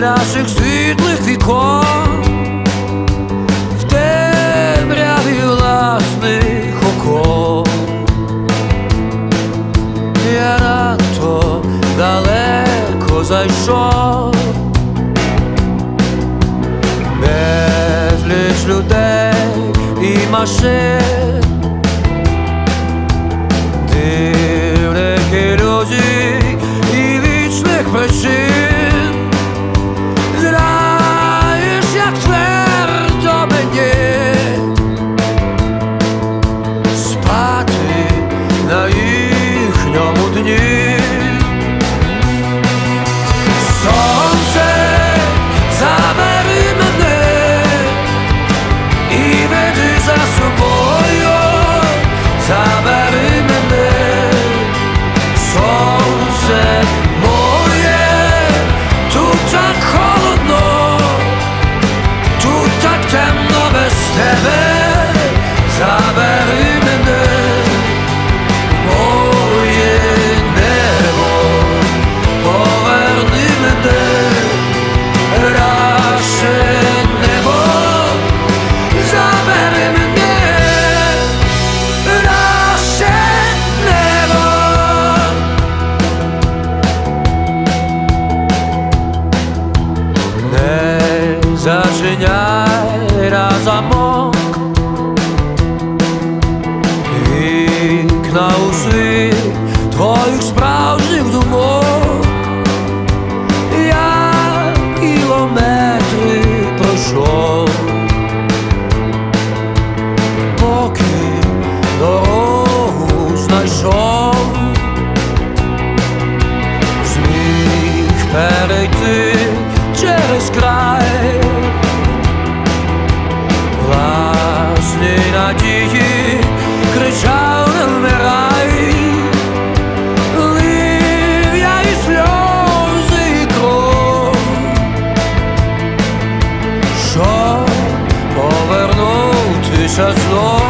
наших світлих вікон. В темряві власних окон. Я надто далеко зайшов, безліч людей і машин. 雨。precious Lord.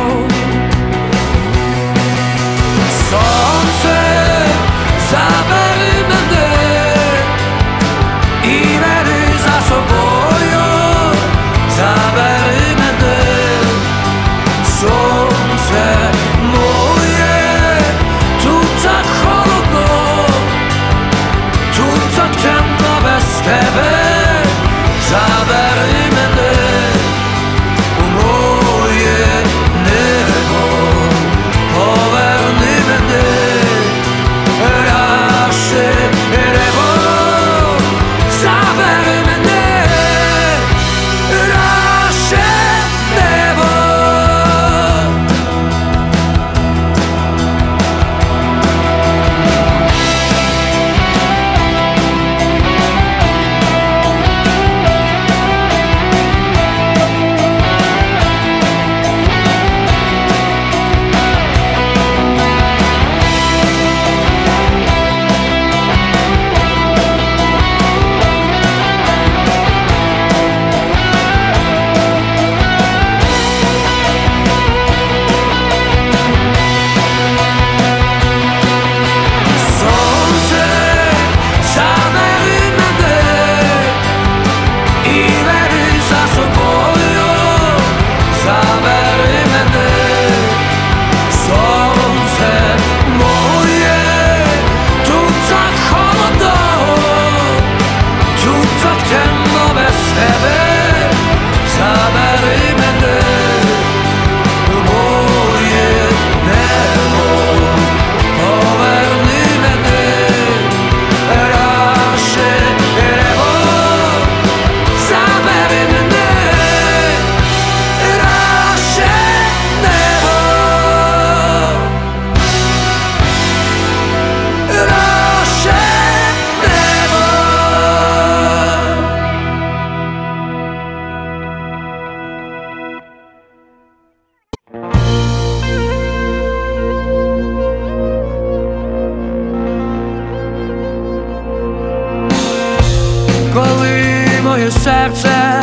коли моє серце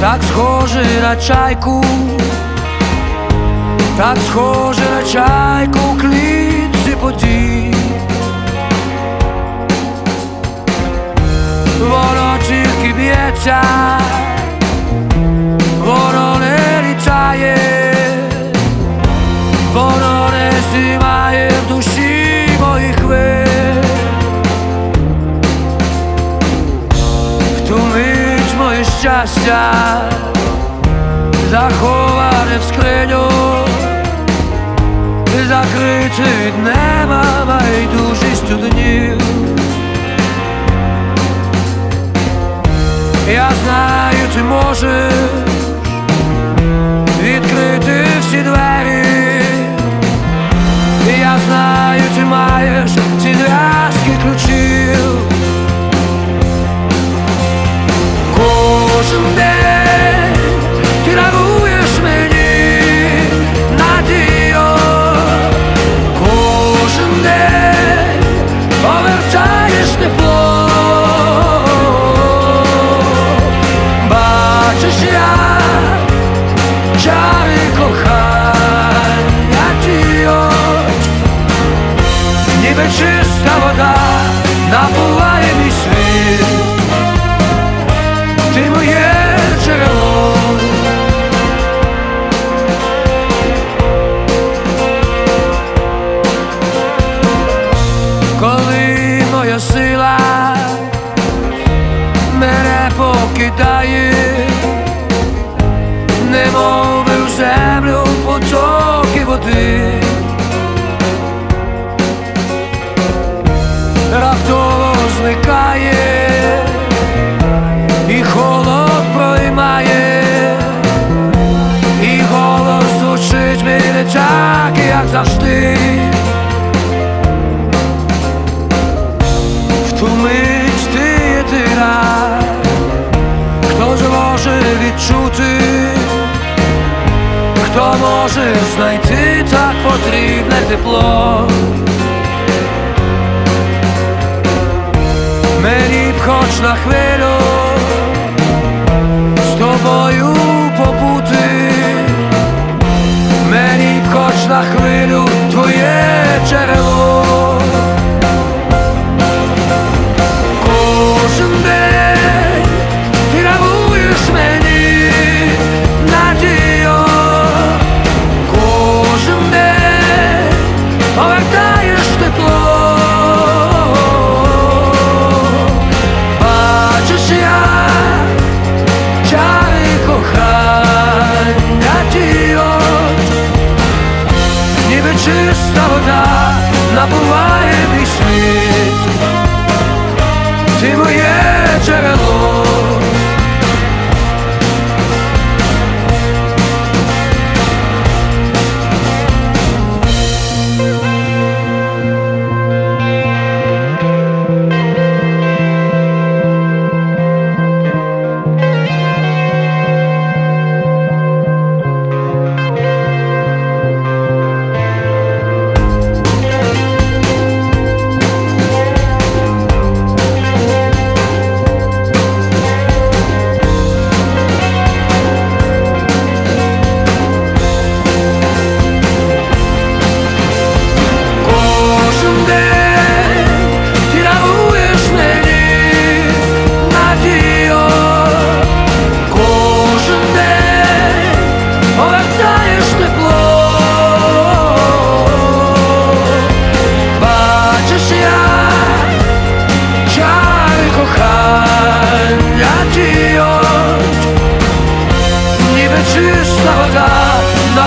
так схоже на чайку, так схоже на чайку клітці поті, Воно тільки б'ється. Щастя, заховане в скриню, закрити від неба байдужістю днів. Я знаю, ти можеш відкрити всі двері. Немов би землю потоки води. Раптово зникає і холод проймає, і голос звучить мені не так, як завжди. Може знайти так потрібне тепло. Мені б хоч на хвилю з тобою побути, мені б хоч на хвилю твоє джерело.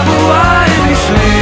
Abu Aibislim